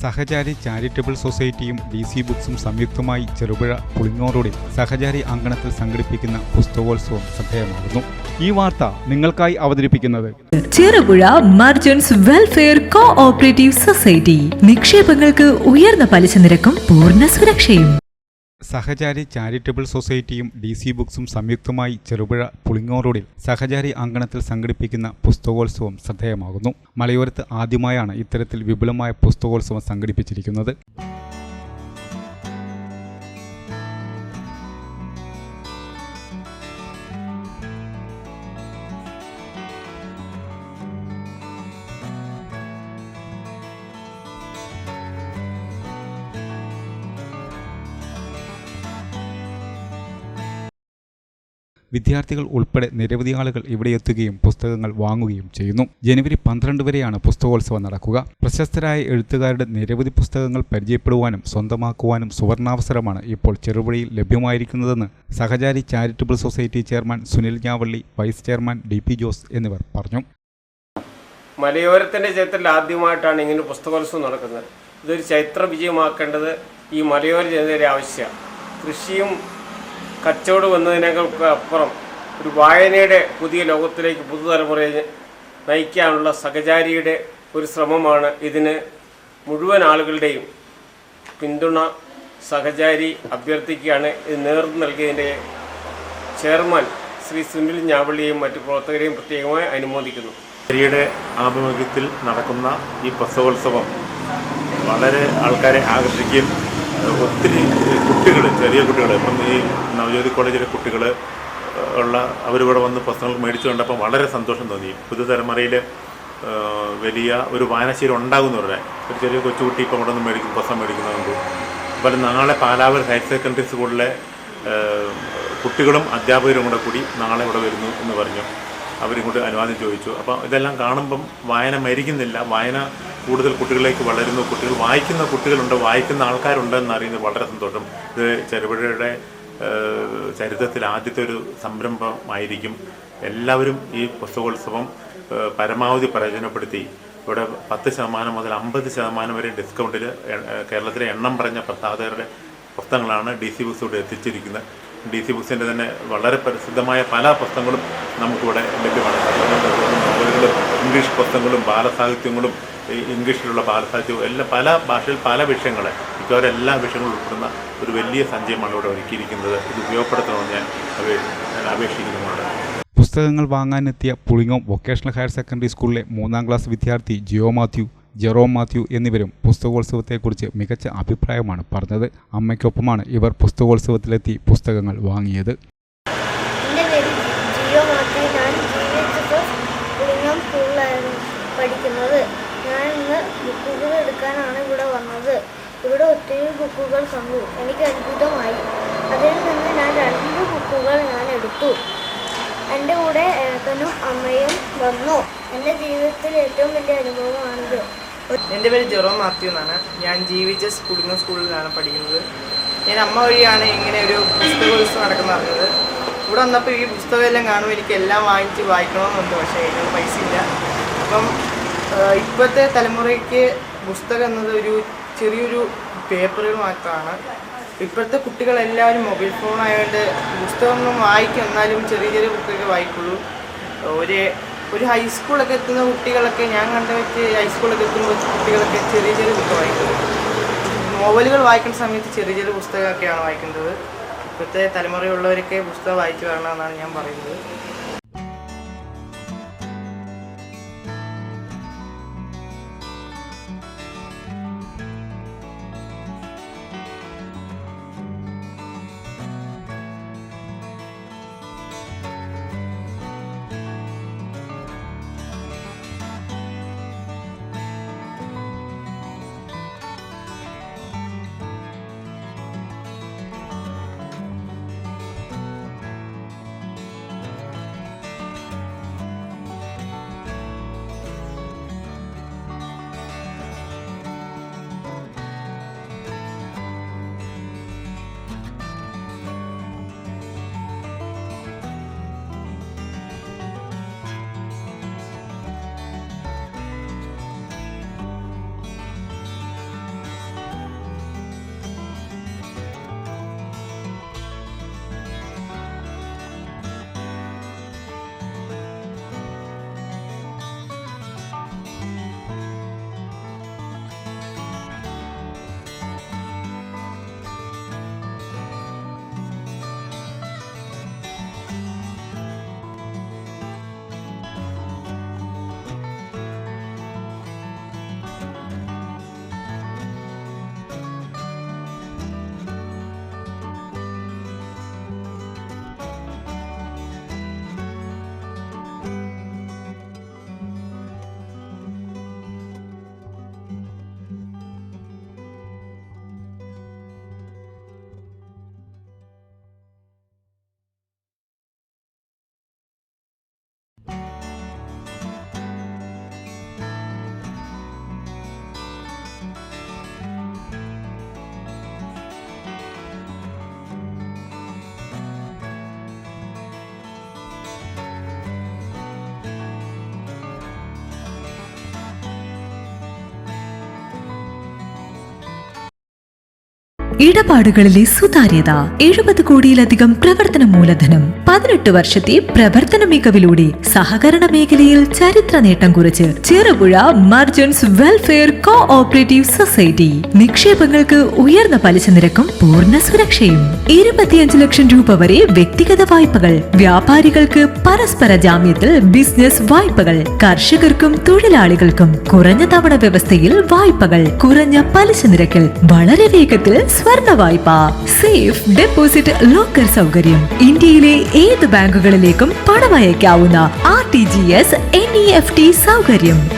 സഹചാരി charitable സൊസൈറ്റിയും D C ബുക്സും സംയുക്തമായി ചെറുപുഴ പുളിങ്ങോർ റോഡിൽ സഹചാരി അങ്കണത്തിൽ സംഘടിപ്പിക്കുന്ന പുസ്തകോത്സവം ശ്രദ്ധേയമാകുന്നു. ഈ വാർത്ത നിങ്ങൾക്കായി അവതരിപ്പിക്കുന്നത് Cherupuzha merchants welfare cooperative society. നിക്ഷേപങ്ങൾക്ക് ഉയർന്ന പലിശ നിരക്കും പൂർണ സുരക്ഷയും. സഹചാരി ചാരിറ്റബിൾ സൊസൈറ്റിയും ഡി സി ബുക്സും സംയുക്തമായി ചെറുപുഴ പുളിങ്ങോർ റോഡിൽ സഹചാരി അങ്കണത്തിൽ സംഘടിപ്പിക്കുന്ന പുസ്തകോത്സവം ശ്രദ്ധേയമാകുന്നു. മലയോരത്ത് ആദ്യമായാണ് ഇത്തരത്തിൽ വിപുലമായ പുസ്തകോത്സവം സംഘടിപ്പിച്ചിരിക്കുന്നത്. വിദ്യാർത്ഥികൾ ഉൾപ്പെടെ നിരവധി ആളുകൾ ഇവിടെ എത്തുകയും പുസ്തകങ്ങൾ വാങ്ങുകയും ചെയ്യുന്നു. ജനുവരി പന്ത്രണ്ട് വരെയാണ് പുസ്തകോത്സവം നടക്കുക. പ്രശസ്തരായ എഴുത്തുകാരുടെ നിരവധി പുസ്തകങ്ങൾ പരിചയപ്പെടുവാനും സ്വന്തമാക്കുവാനും സുവർണാവസരമാണ് ഇപ്പോൾ ചെറുപുഴയിൽ ലഭ്യമായിരിക്കുന്നതെന്ന് Sahachari charitable society chairman Sunil Njavally vice chairman D P Jose എന്നിവർ പറഞ്ഞു. മലയോരത്തിന്റെ ചരിത്രത്തിൽ ആദ്യമായിട്ടാണ് ഇങ്ങനെ പുസ്തകോത്സവം നടക്കുന്നത്. ഇതൊരു ചരിത്ര വിജയമാക്കേണ്ടത് ഈ മലയോര ജനതയുടെ ആവശ്യമാണ്. കൃഷിയും കച്ചവടം എന്നതിനേക്കാൾക്ക് അപ്പുറം ഒരു വായനയുടെ പുതിയ ലോകത്തിലേക്ക് പുതുതലമുറയെ നയിക്കാനുള്ള സഹചാരിയുടെ ഒരു ശ്രമമാണ് ഇതിന് മുഴുവൻ ആളുകളുടെയും പിന്തുണ സഹചാരി അഭ്യർത്ഥിക്കുകയാണ്. ഇത് നേതൃത്വം നൽകിയതിന്റെ ചെയർമാൻ ശ്രീ സുനിൽ ഞാവള്ളിയെയും മറ്റു പ്രവർത്തകരെയും പ്രത്യേകമായി അനുമോദിക്കുന്നു. യുടെ ആഭിമുഖ്യത്തിൽ നടക്കുന്ന ഈ പ്രസവോത്സവം വളരെ ആൾക്കാരെ ആകർഷിക്കുകയും ഒത്തിരി കുട്ടികൾ ചെറിയ കുട്ടികൾ ഇപ്പം ഈ നവജ്യോതി കോളേജിലെ കുട്ടികൾ ഉള്ള അവരിവിടെ വന്ന് പുസ്തകങ്ങൾ മേടിച്ചു കണ്ടപ്പോൾ വളരെ സന്തോഷം തോന്നി. പുതുതലമുറയിൽ വലിയ ഒരു വായനശീലം ഉണ്ടാകുമെന്ന് പറഞ്ഞാൽ ഒരു ചെറിയ കൊച്ചുകുട്ടി ഇപ്പം ഇവിടെ നിന്ന് മേടിക്കും പുസ്തകം മേടിക്കുന്നുണ്ട് അതുപോലെ നാളെ പാലാവർ ഹയർ സെക്കൻഡറി സ്കൂളിലെ കുട്ടികളും അധ്യാപകരും കൂടെ കൂടി നാളെ ഇവിടെ വരുന്നു എന്ന് പറഞ്ഞു. അവരിങ്ങോട്ട് അനുവാദം ചോദിച്ചു. അപ്പം ഇതെല്ലാം കാണുമ്പം വായന മരിക്കുന്നില്ല. വായന കൂടുതൽ കുട്ടികളിലേക്ക് വളരുന്നു. കുട്ടികൾ വായിക്കുന്ന കുട്ടികളുണ്ട് വായിക്കുന്ന ആൾക്കാരുണ്ട് എന്നറിയുന്നത് വളരെ സന്തോഷം. ഇത് ചെറുപുഴയുടെ ചരിത്രത്തിൽ ആദ്യത്തെ ഒരു സംരംഭമായിരിക്കും. എല്ലാവരും ഈ പുസ്തകോത്സവം പരമാവധി പ്രയോജനപ്പെടുത്തി. ഇവിടെ പത്ത് ശതമാനം മുതൽ അമ്പത് ശതമാനം വരെ ഡിസ്കൗണ്ടിൽ കേരളത്തിലെ എണ്ണം പറഞ്ഞ പ്രസാധകരുടെ പുസ്തകങ്ങളാണ് ഡി സി ബുക്സ് ഇവിടെ എത്തിച്ചിരിക്കുന്നത്. ഡി സി ബുക്സിന്റെ തന്നെ വളരെ പ്രസിദ്ധമായ പല പുസ്തകങ്ങളും നമുക്കിവിടെ ലഭ്യമാണ്. നോവലുകളും ഇംഗ്ലീഷ് പുസ്തകങ്ങളും ബാലസാഹിത്യങ്ങളും ഇംഗ്ലീഷിലുള്ള ബാലസാഹിത്യവും എല്ലാം പല ഭാഷയിൽ പല വിഷയങ്ങളെ മിക്കവാറും എല്ലാ വിഷയങ്ങളും ഉൾപ്പെടുന്ന ഒരു വലിയ സഞ്ചയമാണ് ഇവിടെ ഒരുക്കിയിരിക്കുന്നത്. ഇത് ഉപയോഗപ്പെടുത്തണമെന്ന് ഞാൻ ഞാൻ അപേക്ഷിക്കുന്നുണ്ട് പുസ്തകങ്ങൾ വാങ്ങാനെത്തിയ പുളിങ്ങോം വൊക്കേഷണൽ ഹയർ സെക്കൻഡറി സ്കൂളിലെ മൂന്നാം ക്ലാസ് വിദ്യാർത്ഥി ജിയോ മാത്യു ജെറോം മാത്യു എന്നിവരും പുസ്തകോത്സവത്തെക്കുറിച്ച് മികച്ച അഭിപ്രായമാണ് പറഞ്ഞത്. അമ്മയ്ക്കൊപ്പമാണ് ഇവർ പുസ്തകോത്സവത്തിലെത്തി പുസ്തകങ്ങൾ വാങ്ങിയത്. പഠിക്കുന്നത്. ഞാൻ ഇന്ന് ബുക്കുകൾ എടുക്കാനാണ് ഇവിടെ വന്നത്. ഇവിടെ ഒത്തിരി ബുക്കുകൾ കണ്ടു എനിക്ക് അത്ഭുതമായി. അതിൽ നിന്ന് ഞാൻ രണ്ട് ബുക്കുകൾ ഞാൻ എടുത്തു. എന്റെ കൂടെ ഏട്ടനും അമ്മയും വന്നു. എന്റെ ജീവിതത്തിൽ ഏറ്റവും വലിയ അനുഭവമാണിത്. എന്റെ പേര് ജെറോ മാത്യു എന്നാണ്. ഞാൻ ജീവിച്ച സ്കൂളിംഗ് സ്കൂളിലാണ് പഠിക്കുന്നത്. ഞാൻ അമ്മ വഴിയാണ് ഇങ്ങനെ ഒരു പുസ്തകോത്സവം നടക്കുന്ന അറിഞ്ഞത്. ഇവിടെ വന്നപ്പോൾ ഈ പുസ്തകമെല്ലാം കാണുമ്പോൾ എനിക്ക് എല്ലാം വാങ്ങിച്ച് വായിക്കണമെന്നുണ്ട്. പക്ഷേ അതിനുള്ള പൈസ ഇല്ല അപ്പം ഇപ്പോഴത്തെ തലമുറയ്ക്ക് പുസ്തകം എന്നത് ഒരു ചെറിയൊരു പേപ്പറുകൾ മാത്രമാണ്. ഇപ്പോഴത്തെ കുട്ടികളെല്ലാവരും മൊബൈൽ ഫോണായതുകൊണ്ട് പുസ്തകമൊന്നും വായിക്കും. എന്നാലും ചെറിയ ചെറിയ ബുക്കൊക്കെ വായിക്കുള്ളൂ. ഒരു ഒരു ഹൈസ്കൂളൊക്കെ എത്തുന്ന കുട്ടികളൊക്കെ ഞാൻ കണ്ട വെച്ച് ഹൈസ്കൂളൊക്കെ എത്തുമ്പോൾ കുട്ടികളൊക്കെ ചെറിയ ചെറിയ ബുക്ക് വായിക്കും. നോവലുകൾ വായിക്കുന്ന സമയത്ത് ചെറിയ ചെറിയ പുസ്തകമൊക്കെയാണ് വായിക്കുന്നത്. ഇപ്പോഴത്തെ തലമുറയുള്ളവരൊക്കെ പുസ്തകം വായിച്ചു വരണമെന്നാണ് ഞാൻ പറയുന്നത്. ഇടപാടുകളിലെ സുതാര്യത എഴുപത് കോടിയിലധികം പ്രവർത്തന മൂലധനം പതിനെട്ട് വർഷത്തെ പ്രവർത്തന മികവിലൂടെ സഹകരണ മേഖലയിൽ ചരിത്ര നേട്ടം കുറിച്ച് Cherupuzha merchants welfare co operative society. നിക്ഷേപങ്ങൾക്ക് ഉയർന്ന പലിശ നിരക്കും പൂർണ സുരക്ഷയും. ഇരുപത്തിയഞ്ച് ലക്ഷം രൂപ വരെ വ്യക്തിഗത വായ്പകൾ. വ്യാപാരികൾക്ക് പരസ്പര ജാമ്യത്തിൽ ബിസിനസ് വായ്പകൾ. കർഷകർക്കും തൊഴിലാളികൾക്കും കുറഞ്ഞ തവണ വ്യവസ്ഥയിൽ വായ്പകൾ. കുറഞ്ഞ പലിശ നിരക്കിൽ വളരെ വേഗത്തിൽ സ്വർണ വായ്പ. സേഫ് ഡെപ്പോസിറ്റ് ലോക്കർ സൗകര്യം. ഇന്ത്യയിലെ ഏത് ബാങ്കുകളിലേക്കും പണം അയക്കാവുന്ന R T G S N E F T സൗകര്യം.